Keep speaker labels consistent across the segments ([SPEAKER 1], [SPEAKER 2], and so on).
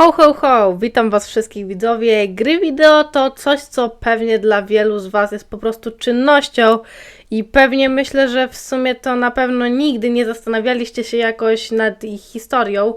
[SPEAKER 1] Ho, ho, ho! Witam Was wszystkich widzowie. Gry wideo to coś, co pewnie dla wielu z Was jest po prostu czynnością i pewnie myślę, że w sumie to na pewno nigdy nie zastanawialiście się jakoś nad ich historią.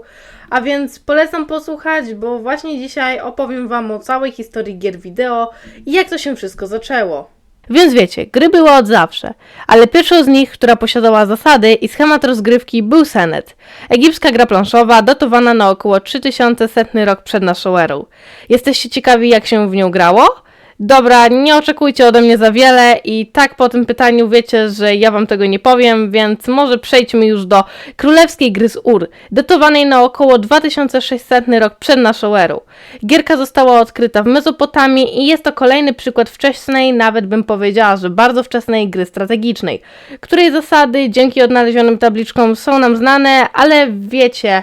[SPEAKER 1] A więc polecam posłuchać, bo właśnie dzisiaj opowiem Wam o całej historii gier wideo i jak to się wszystko zaczęło. Więc wiecie, gry były od zawsze, ale pierwszą z nich, która posiadała zasady i schemat rozgrywki był Senet. Egipska gra planszowa datowana na około 3000 setny rok przed naszą erą. Jesteście ciekawi jak się w nią grało? Dobra, nie oczekujcie ode mnie za wiele i tak po tym pytaniu wiecie, że ja wam tego nie powiem, więc może przejdźmy już do królewskiej gry z Ur, datowanej na około 2600 rok przed naszą erą. Gierka została odkryta w Mezopotamii i jest to kolejny przykład wczesnej, nawet bym powiedziała, że bardzo wczesnej gry strategicznej, której zasady dzięki odnalezionym tabliczkom są nam znane, ale wiecie...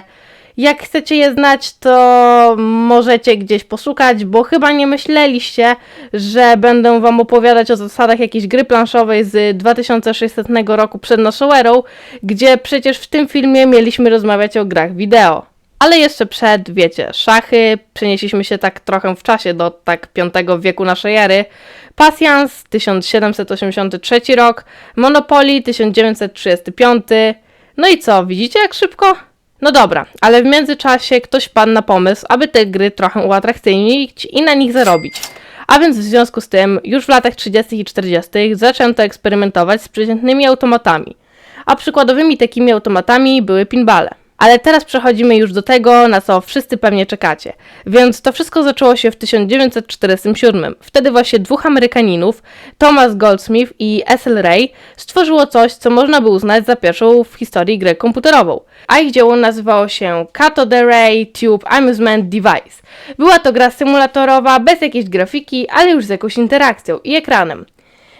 [SPEAKER 1] Jak chcecie je znać, to możecie gdzieś poszukać, bo chyba nie myśleliście, że będę wam opowiadać o zasadach jakiejś gry planszowej z 2600 roku przed naszą erą, gdzie przecież w tym filmie mieliśmy rozmawiać o grach wideo. Ale jeszcze przed, wiecie, szachy, przenieśliśmy się tak trochę w czasie do tak V wieku naszej ery. Pasjans 1783 rok, Monopoly 1935. No i co, widzicie jak szybko? No dobra, ale w międzyczasie ktoś padł na pomysł, aby te gry trochę uatrakcyjnić i na nich zarobić. A więc w związku z tym, już w latach 30. i 40. zaczęto eksperymentować z przeciętnymi automatami. A przykładowymi takimi automatami były pinbale. Ale teraz przechodzimy już do tego, na co wszyscy pewnie czekacie. Więc to wszystko zaczęło się w 1947. Wtedy właśnie dwóch Amerykaninów, Thomas Goldsmith i S.L. Ray, stworzyło coś, co można by uznać za pierwszą w historii grę komputerową. A ich dzieło nazywało się Cato the Ray Tube Amusement Device. Była to gra symulatorowa, bez jakiejś grafiki, ale już z jakąś interakcją i ekranem.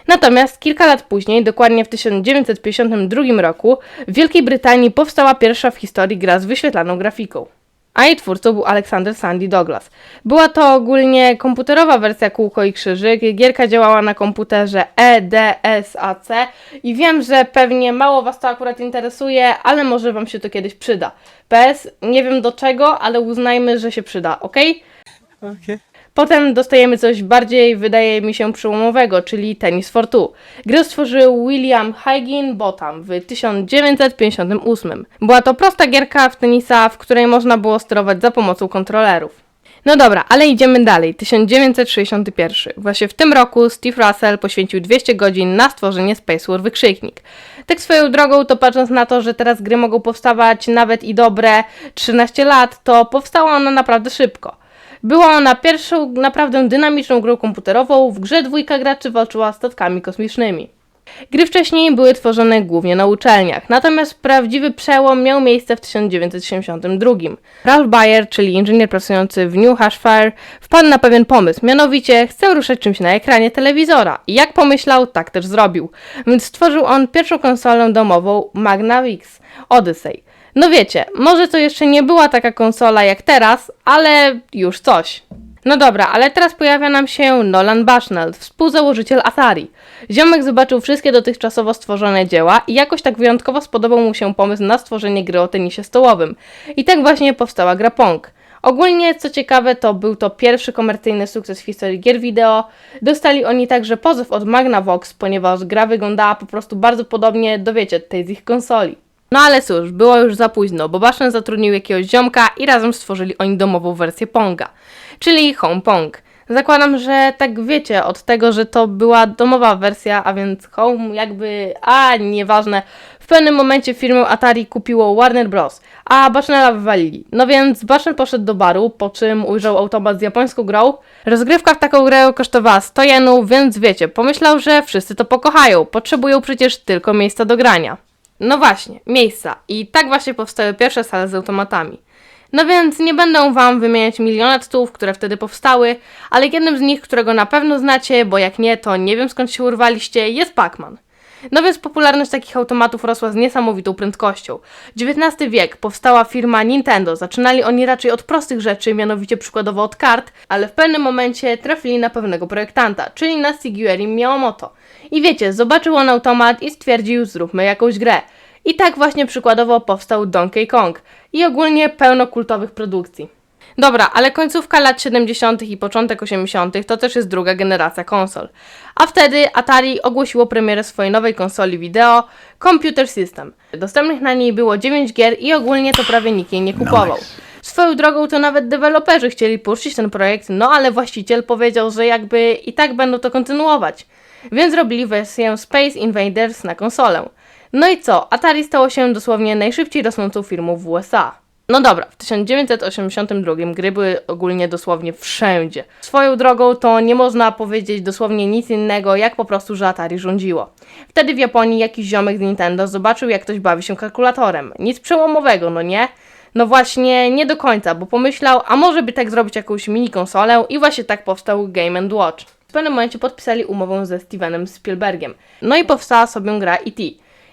[SPEAKER 1] Natomiast kilka lat później, dokładnie w 1952 roku, w Wielkiej Brytanii powstała pierwsza w historii gra z wyświetlaną grafiką. A jej twórcą był Alexander Sandy Douglas. Była to ogólnie komputerowa wersja kółko i krzyżyk. Gierka działała na komputerze EDSAC i wiem, że pewnie mało Was to akurat interesuje, ale może Wam się to kiedyś przyda. PS, nie wiem do czego, ale uznajmy, że się przyda, ok?
[SPEAKER 2] Okay.
[SPEAKER 1] Potem dostajemy coś bardziej, wydaje mi się, przełomowego, czyli Tennis for Two. Grę stworzył William Higginbotham w 1958. Była to prosta gierka w tenisa, w której można było sterować za pomocą kontrolerów. No dobra, ale idziemy dalej. 1961. Właśnie w tym roku Steve Russell poświęcił 200 godzin na stworzenie Space War wykrzyknik. Tak swoją drogą, to patrząc na to, że teraz gry mogą powstawać nawet i dobre 13 lat, to powstała ona naprawdę szybko. Była ona pierwszą naprawdę dynamiczną grą komputerową. W grze dwójka graczy walczyła statkami kosmicznymi. Gry wcześniej były tworzone głównie na uczelniach, natomiast prawdziwy przełom miał miejsce w 1972. Ralph Bayer, czyli inżynier pracujący w New Hampshire, wpadł na pewien pomysł, mianowicie chce ruszać czymś na ekranie telewizora. I jak pomyślał, tak też zrobił. Więc stworzył on pierwszą konsolę domową Magnavix Odyssey. No wiecie, może to jeszcze nie była taka konsola jak teraz, ale już coś. No dobra, ale teraz pojawia nam się Nolan Bushnell, współzałożyciel Atari. Ziomek zobaczył wszystkie dotychczasowo stworzone dzieła i jakoś tak wyjątkowo spodobał mu się pomysł na stworzenie gry o tenisie stołowym. I tak właśnie powstała gra Pong. Ogólnie, co ciekawe, to był to pierwszy komercyjny sukces w historii gier wideo. Dostali oni także pozew od Magnavox, ponieważ gra wyglądała po prostu bardzo podobnie do, wiecie, tej z ich konsoli. No ale cóż, było już za późno, bo Bashen zatrudnił jakiegoś ziomka i razem stworzyli oni domową wersję Ponga, czyli Home Pong. Zakładam, że tak wiecie, od tego, że to była domowa wersja, a więc Home jakby, a nieważne, w pewnym momencie firmę Atari kupiło Warner Bros., a Bashnella wywalili. No więc Bashen poszedł do baru, po czym ujrzał automat z japońską grą. Rozgrywka w taką grę kosztowała 100 jenów, więc wiecie, pomyślał, że wszyscy to pokochają, potrzebują przecież tylko miejsca do grania. No właśnie, miejsca. I tak właśnie powstały pierwsze sale z automatami. No więc nie będę Wam wymieniać miliona tytułów, które wtedy powstały, ale jednym z nich, którego na pewno znacie, bo jak nie, to nie wiem skąd się urwaliście, jest Pac-Man. No więc popularność takich automatów rosła z niesamowitą prędkością. XIX wiek powstała firma Nintendo. Zaczynali oni raczej od prostych rzeczy, mianowicie przykładowo od kart, ale w pewnym momencie trafili na pewnego projektanta, czyli na Shigeru Miyamoto. I wiecie, zobaczył on automat i stwierdził, zróbmy jakąś grę. I tak właśnie przykładowo powstał Donkey Kong i ogólnie pełno kultowych produkcji. Dobra, ale końcówka lat 70. i początek 80. to też jest druga generacja konsol. A wtedy Atari ogłosiło premierę swojej nowej konsoli wideo Computer System. Dostępnych na niej było 9 gier i ogólnie to prawie nikt jej nie kupował. Swoją drogą to nawet deweloperzy chcieli puścić ten projekt, no ale właściciel powiedział, że jakby i tak będą to kontynuować. Więc zrobili wersję Space Invaders na konsolę. No i co? Atari stało się dosłownie najszybciej rosnącą firmą w USA. No dobra, w 1982 gry były ogólnie dosłownie wszędzie. Swoją drogą to nie można powiedzieć dosłownie nic innego, jak po prostu, że Atari rządziło. Wtedy w Japonii jakiś ziomek z Nintendo zobaczył, jak ktoś bawi się kalkulatorem. Nic przełomowego, no nie? No właśnie, nie do końca, bo pomyślał, a może by tak zrobić jakąś mini konsolę i właśnie tak powstał Game Watch. W pewnym momencie podpisali umowę ze Stevenem Spielbergiem. No i powstała sobie gra E.T.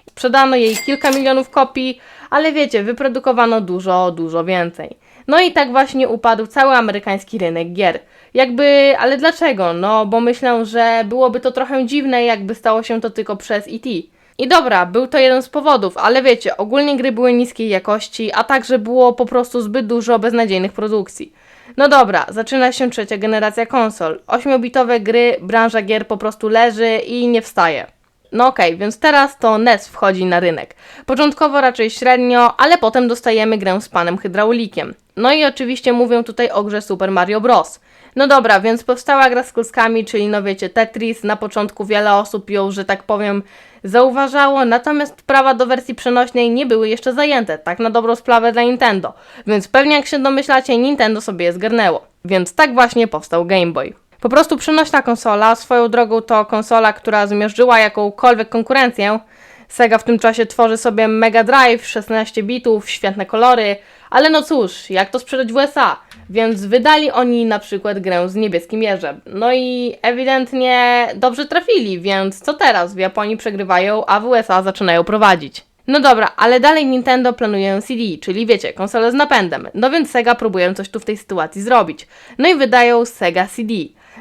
[SPEAKER 1] Sprzedano jej kilka milionów kopii, ale wiecie, wyprodukowano dużo, dużo więcej. No i tak właśnie upadł cały amerykański rynek gier. Jakby, ale dlaczego? No, bo myślę, że byłoby to trochę dziwne, jakby stało się to tylko przez E.T. I dobra, był to jeden z powodów, ale wiecie, ogólnie gry były niskiej jakości, a także było po prostu zbyt dużo beznadziejnych produkcji. No dobra, zaczyna się trzecia generacja konsol. 8-bitowe gry, branża gier po prostu leży i nie wstaje. No okej, więc teraz to NES wchodzi na rynek. Początkowo raczej średnio, ale potem dostajemy grę z panem hydraulikiem. No i oczywiście mówię tutaj o grze Super Mario Bros. No dobra, więc powstała gra z kluskami, czyli no wiecie, Tetris. Na początku wiele osób ją, że tak powiem, zauważało, natomiast prawa do wersji przenośnej nie były jeszcze zajęte, tak na dobrą sprawę dla Nintendo. Więc pewnie jak się domyślacie, Nintendo sobie je zgarnęło. Więc tak właśnie powstał Game Boy. Po prostu przenośna konsola, swoją drogą to konsola, która zmierzyła jakąkolwiek konkurencję. Sega w tym czasie tworzy sobie Mega Drive, 16 bitów, świetne kolory, ale no cóż, jak to sprzedać w USA? Więc wydali oni na przykład grę z niebieskim jeżem. No i ewidentnie dobrze trafili, więc co teraz? W Japonii przegrywają, a w USA zaczynają prowadzić. No dobra, ale dalej Nintendo planuje CD, czyli wiecie, konsolę z napędem. No więc Sega próbują coś tu w tej sytuacji zrobić. No i wydają Sega CD.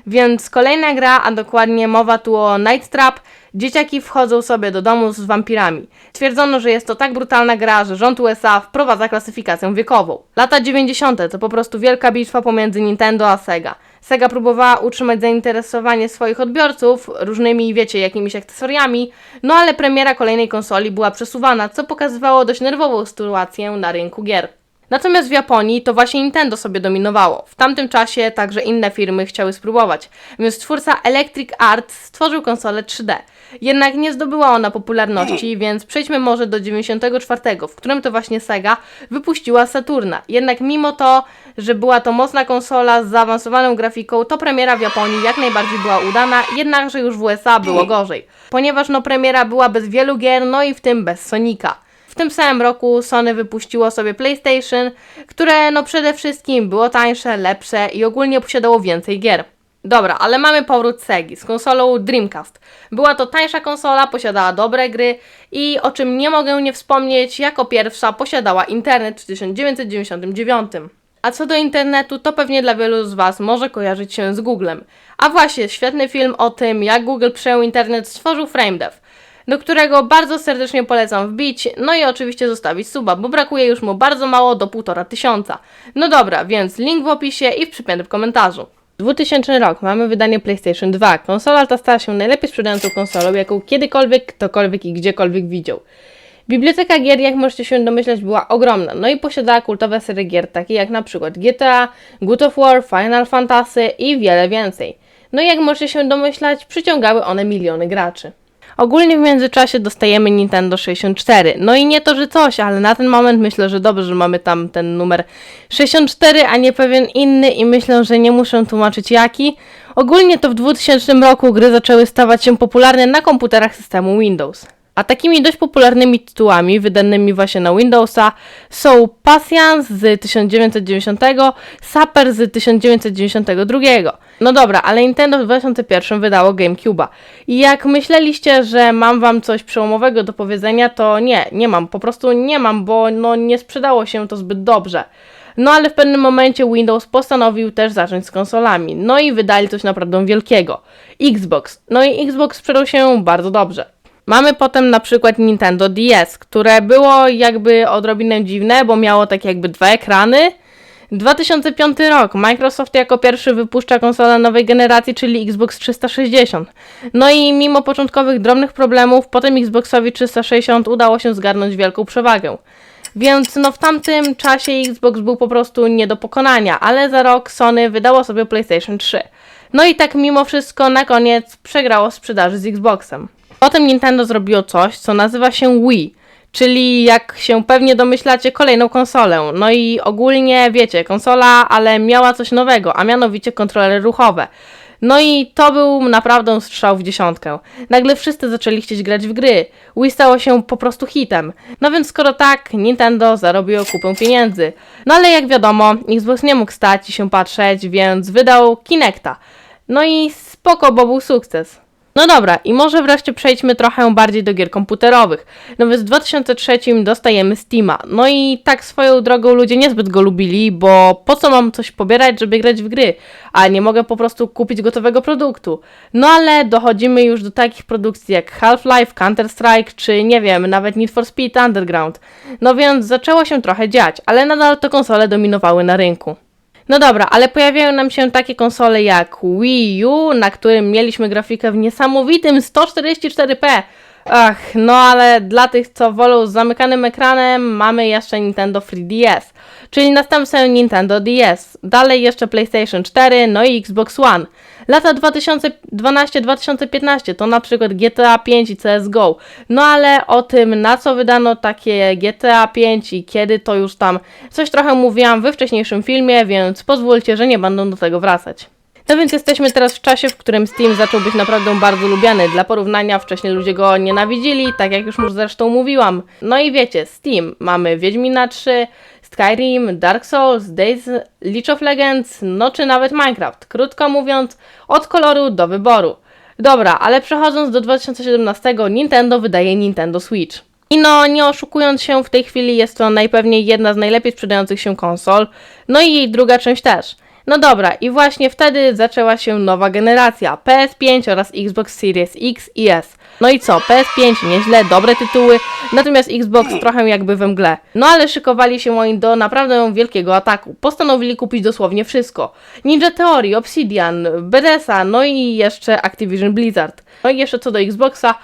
[SPEAKER 1] Więc kolejna gra, a dokładnie mowa tu o Night Trap, dzieciaki wchodzą sobie do domu z wampirami. Twierdzono, że jest to tak brutalna gra, że rząd USA wprowadza klasyfikację wiekową. Lata 90. to po prostu wielka bitwa pomiędzy Nintendo a Sega. Sega próbowała utrzymać zainteresowanie swoich odbiorców różnymi, wiecie, jakimiś akcesoriami, no ale premiera kolejnej konsoli była przesuwana, co pokazywało dość nerwową sytuację na rynku gier. Natomiast w Japonii to właśnie Nintendo sobie dominowało. W tamtym czasie także inne firmy chciały spróbować, więc twórca Electric Arts stworzył konsolę 3D. Jednak nie zdobyła ona popularności, więc przejdźmy może do 94, w którym to właśnie Sega wypuściła Saturna. Jednak mimo to, że była to mocna konsola z zaawansowaną grafiką, to premiera w Japonii jak najbardziej była udana, jednakże już w USA było gorzej. Ponieważ no premiera była bez wielu gier, no i w tym bez Sonika. Tym samym roku Sony wypuściło sobie PlayStation, które no przede wszystkim było tańsze, lepsze i ogólnie posiadało więcej gier. Dobra, ale mamy powrót Segi z konsolą Dreamcast. Była to tańsza konsola, posiadała dobre gry i o czym nie mogę nie wspomnieć, jako pierwsza posiadała internet w 1999. A co do internetu, to pewnie dla wielu z Was może kojarzyć się z Googlem. A właśnie, świetny film o tym, jak Google przejął internet stworzył FrameDev do którego bardzo serdecznie polecam wbić, no i oczywiście zostawić suba, bo brakuje już mu bardzo mało do półtora tysiąca. No dobra, więc link w opisie i w przypiętym komentarzu. 2000 rok, mamy wydanie PlayStation 2. Konsola ta stała się najlepiej sprzedającą konsolą, jaką kiedykolwiek, ktokolwiek i gdziekolwiek widział. Biblioteka gier, jak możecie się domyślać, była ogromna, no i posiadała kultowe serie gier, takie jak na przykład GTA, God of War, Final Fantasy i wiele więcej. No i jak możecie się domyślać, przyciągały one miliony graczy. Ogólnie w międzyczasie dostajemy Nintendo 64. No i nie to, że coś, ale na ten moment myślę, że dobrze, że mamy tam ten numer 64, a nie pewien inny i myślę, że nie muszę tłumaczyć jaki. Ogólnie to w 2000 roku gry zaczęły stawać się popularne na komputerach systemu Windows. A takimi dość popularnymi tytułami wydanymi właśnie na Windowsa są Patience z 1990, Super z 1992. No dobra, ale Nintendo w 2001 wydało GameCube'a. I jak myśleliście, że mam wam coś przełomowego do powiedzenia, to nie, nie mam, po prostu nie mam, bo no nie sprzedało się to zbyt dobrze. No ale w pewnym momencie Windows postanowił też zacząć z konsolami. No i wydali coś naprawdę wielkiego. Xbox. No i Xbox sprzedał się bardzo dobrze. Mamy potem na przykład Nintendo DS, które było jakby odrobinę dziwne, bo miało tak jakby dwa ekrany 2005 rok. Microsoft jako pierwszy wypuszcza konsolę nowej generacji, czyli Xbox 360. No i mimo początkowych drobnych problemów, potem Xboxowi 360 udało się zgarnąć wielką przewagę. Więc no w tamtym czasie Xbox był po prostu nie do pokonania, ale za rok Sony wydało sobie PlayStation 3. No i tak mimo wszystko na koniec przegrało sprzedaży z Xboxem. Potem Nintendo zrobiło coś, co nazywa się Wii, czyli jak się pewnie domyślacie, kolejną konsolę. No i ogólnie wiecie, konsola, ale miała coś nowego, a mianowicie kontrolery ruchowe. No i to był naprawdę strzał w dziesiątkę. Nagle wszyscy zaczęli chcieć grać w gry. Wii stało się po prostu hitem. No więc skoro tak, Nintendo zarobiło kupę pieniędzy. No ale jak wiadomo, Xbox nie mógł stać i się patrzeć, więc wydał Kinecta. No i spoko, bo był sukces. No dobra, i może wreszcie przejdźmy trochę bardziej do gier komputerowych. No więc w 2003 dostajemy Steama. No i tak swoją drogą ludzie niezbyt go lubili, bo po co mam coś pobierać, żeby grać w gry, a nie mogę po prostu kupić gotowego produktu. No ale dochodzimy już do takich produkcji jak Half-Life, Counter-Strike, czy nie wiem, nawet Need for Speed Underground. No więc zaczęło się trochę dziać, ale nadal to konsole dominowały na rynku. No dobra, ale pojawiają nam się takie konsole jak Wii U, na którym mieliśmy grafikę w niesamowitym 144p. Ach, no ale dla tych, co wolą z zamykanym ekranem, mamy jeszcze Nintendo 3DS, czyli następcę Nintendo DS. Dalej jeszcze PlayStation 4, no i Xbox One. Lata 2012-2015 to na przykład GTA 5 i CSGO. No ale o tym, na co wydano takie GTA 5 i kiedy, to już tam coś trochę mówiłam we wcześniejszym filmie, więc pozwólcie, że nie będę do tego wracać. No więc jesteśmy teraz w czasie, w którym Steam zaczął być naprawdę bardzo lubiany. Dla porównania wcześniej ludzie go nienawidzili, tak jak już zresztą mówiłam. No i wiecie, Steam. Mamy Wiedźmina 3, Skyrim, Dark Souls, Days, League of Legends, no czy nawet Minecraft. Krótko mówiąc, od koloru do wyboru. Dobra, ale przechodząc do 2017, Nintendo wydaje Nintendo Switch. I no, nie oszukując się, w tej chwili jest to najpewniej jedna z najlepiej sprzedających się konsol, no i jej druga część też. No dobra, i właśnie wtedy zaczęła się nowa generacja PS5 oraz Xbox Series X i S. No i co, PS5 nieźle, dobre tytuły, natomiast Xbox trochę jakby we mgle. No ale szykowali się oni do naprawdę wielkiego ataku. Postanowili kupić dosłownie wszystko. Ninja Theory, Obsidian, Bethesda, no i jeszcze Activision Blizzard. No i jeszcze co do Xboxa,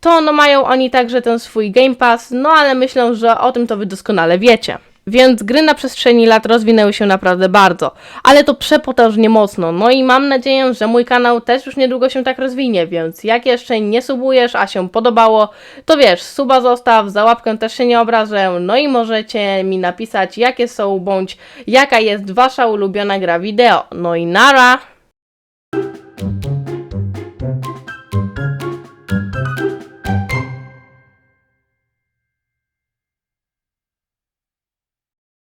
[SPEAKER 1] to no mają oni także ten swój Game Pass, no ale myślę, że o tym to wy doskonale wiecie. Więc gry na przestrzeni lat rozwinęły się naprawdę bardzo, ale to przepotężnie mocno. No i mam nadzieję, że mój kanał też już niedługo się tak rozwinie, więc jak jeszcze nie subujesz, a się podobało, to wiesz, suba zostaw, za łapkę też się nie obrażę, no i możecie mi napisać jakie są bądź jaka jest wasza ulubiona gra wideo. No i nara!